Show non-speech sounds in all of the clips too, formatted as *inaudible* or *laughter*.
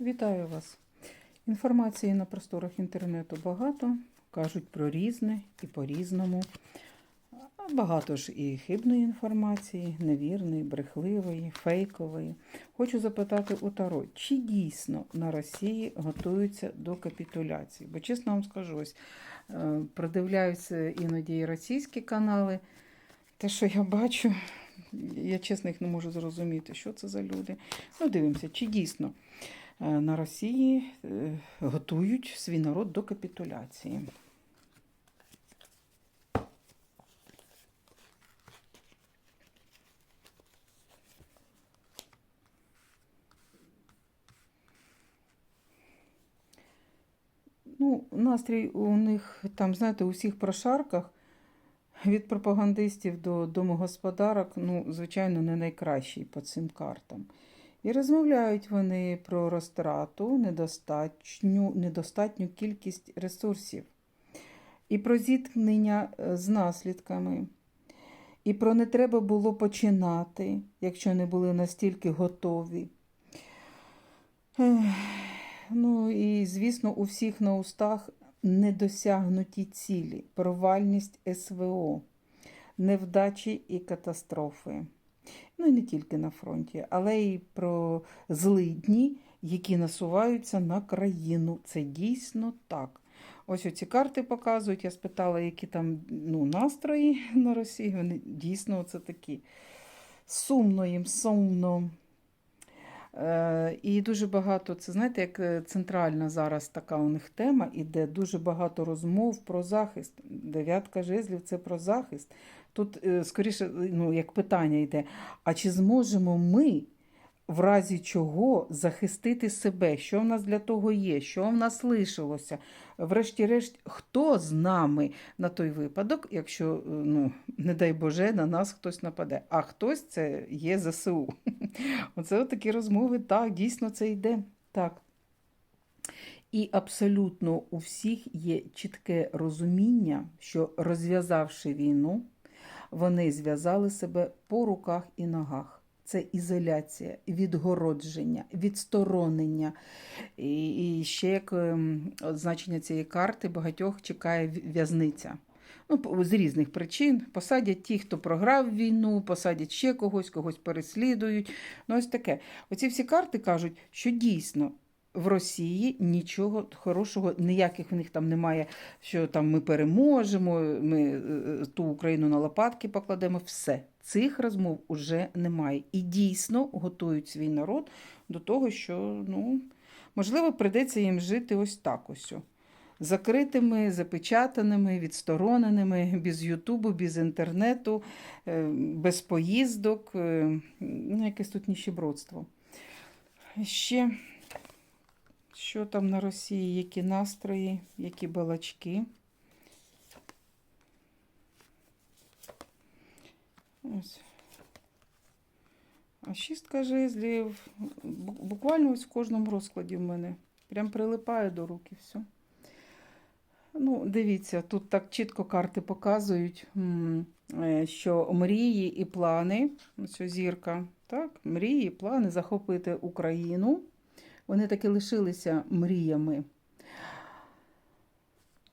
Вітаю вас. Інформації на просторах інтернету багато. Кажуть про різне і по-різному. Багато ж і хибної інформації, невірної, брехливої, фейкової. Хочу запитати у Таро, чи дійсно на Росії готуються до капітуляції? Бо чесно вам скажу, ось е, продивляюся іноді і російські канали. Те, що я бачу, я чесно їх не можу зрозуміти, що це за люди. Ну, дивимося, чи дійсно на Росії е, готують свій народ до капітуляції. Ну, настрій у них там, знаєте, у всіх прошарках від пропагандистів до домогосподарок, ну, звичайно, не найкращий по цим картам. І розмовляють вони про розтрату, недостатню, недостатню кількість ресурсів, і про зіткнення е, з наслідками, і про не треба було починати, якщо не були настільки готові. Ну і, звісно, у всіх на устах недосягнуті цілі, провальність СВО, невдачі і катастрофи. Ну і не тільки на фронті, але й про злидні, які насуваються на країну. Це дійсно так. Ось оці карти показують. Я спитала, які там ну, настрої *laughs* на Росії. Вони дійсно це такі. Сумно їм, сумно. Е, І дуже багато, це знаєте, як е, центральна зараз така у них тема, іде дуже багато розмов про захист. Дев'ятка жезлів це про захист. Тут е, скоріше, ну, як питання йде: а чи зможемо ми в разі чого захистити себе? Що в нас для того є? Що в нас лишилося? Врешті-решт, хто з нами на той випадок, якщо, е, ну, не дай Боже, на нас хтось нападе, а хтось це є ЗСУ. *laughs* Оце такі розмови, так, дійсно це йде. Так. І абсолютно у всіх є чітке розуміння, що розв'язавши війну, вони зв'язали себе по руках і ногах. Це ізоляція, відгородження, відсторонення. І, ще як ем, значення цієї карти багатьох чекає в'язниця. Ну, з різних причин посадять ті, хто програв війну, посадять ще когось, когось переслідують. Ну, ось таке. Оці всі карти кажуть, що дійсно в Росії нічого хорошого, ніяких в них там немає, що там ми переможемо, ми е, ту Україну на лопатки покладемо. Все. Цих розмов уже немає. І дійсно готують свій народ до того, що, ну, можливо, прийдеться їм жити ось так ось. Закритими, запечатаними, відстороненими, без Ютубу, без інтернету, е, без поїздок, е, ну, якесь тут ніщебродство. Ще, що там на Росії, які настрої, які балачки. Ось. А шістка жезлів буквально ось в кожному розкладі в мене. Прям прилипає до рук і все. Ну, дивіться, тут так чітко карти показують, е, що мрії і плани, ось зірка, так, мрії плани захопити Україну. Вони таки лишилися мріями.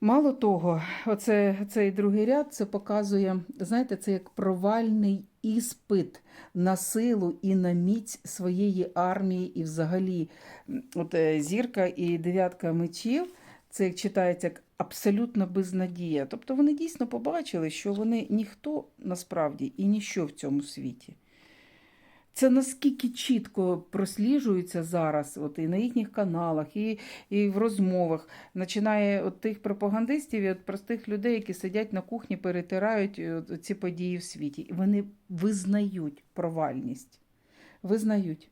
Мало того, оце, цей другий ряд це показує, знаєте, це як провальний іспит на силу і на міць своєї армії, і взагалі от е, зірка і дев'ятка мечів. Це читається як абсолютна безнадія. Тобто вони дійсно побачили, що вони ніхто насправді і ніщо в цьому світі. Це наскільки чітко просліджується зараз, от і на їхніх каналах, і, і в розмовах. Починає от тих пропагандистів і от простих людей, які сидять на кухні, перетирають е, ці події в світі. І вони визнають провальність. Визнають.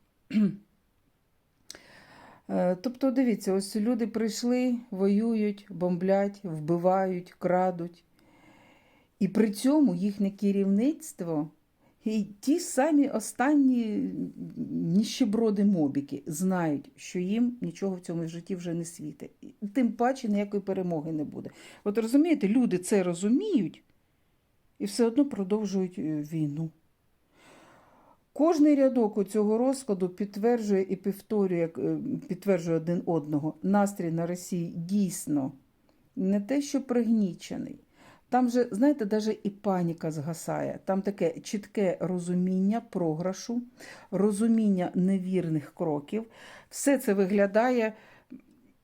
Е, Тобто, дивіться, ось люди прийшли, воюють, бомблять, вбивають, крадуть. І при цьому їхнє керівництво і ті самі останні ніщеброди мобіки знають, що їм нічого в цьому житті вже не світить. Тим паче ніякої перемоги не буде. От розумієте, люди це розуміють і все одно продовжують е, війну. Кожний рядок у цього розкладу підтверджує і повторює, е, підтверджує один одного. Настрій на Росії дійсно не те, що пригнічений. Там же, знаєте, навіть і паніка згасає. Там таке чітке розуміння програшу, розуміння невірних кроків. Все це виглядає,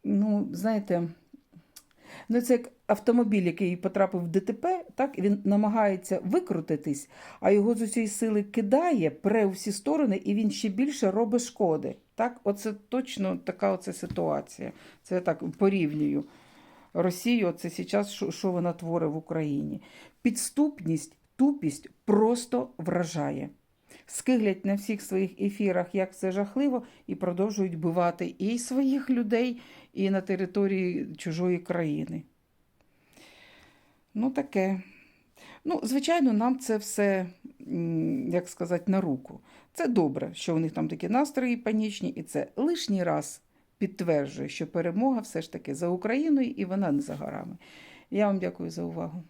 ну, знаєте, ну, це як автомобіль, який потрапив в ДТП, так, він намагається викрутитись, а його з усієї сили кидає, пре у всі сторони, і він ще більше робить шкоди. Так, оце точно така оце ситуація. Це я так порівнюю. Росію, це зараз, що, що вона творить в Україні. Підступність, тупість просто вражає. Скиглять на всіх своїх ефірах, як це жахливо, і продовжують бивати і своїх людей, і на території чужої країни. Ну, таке. Ну, звичайно, нам це все, як сказати, на руку. Це добре, що у них там такі настрої панічні, і це лишній раз підтверджує, що перемога все ж таки за Україною і вона не за горами. Я вам дякую за увагу.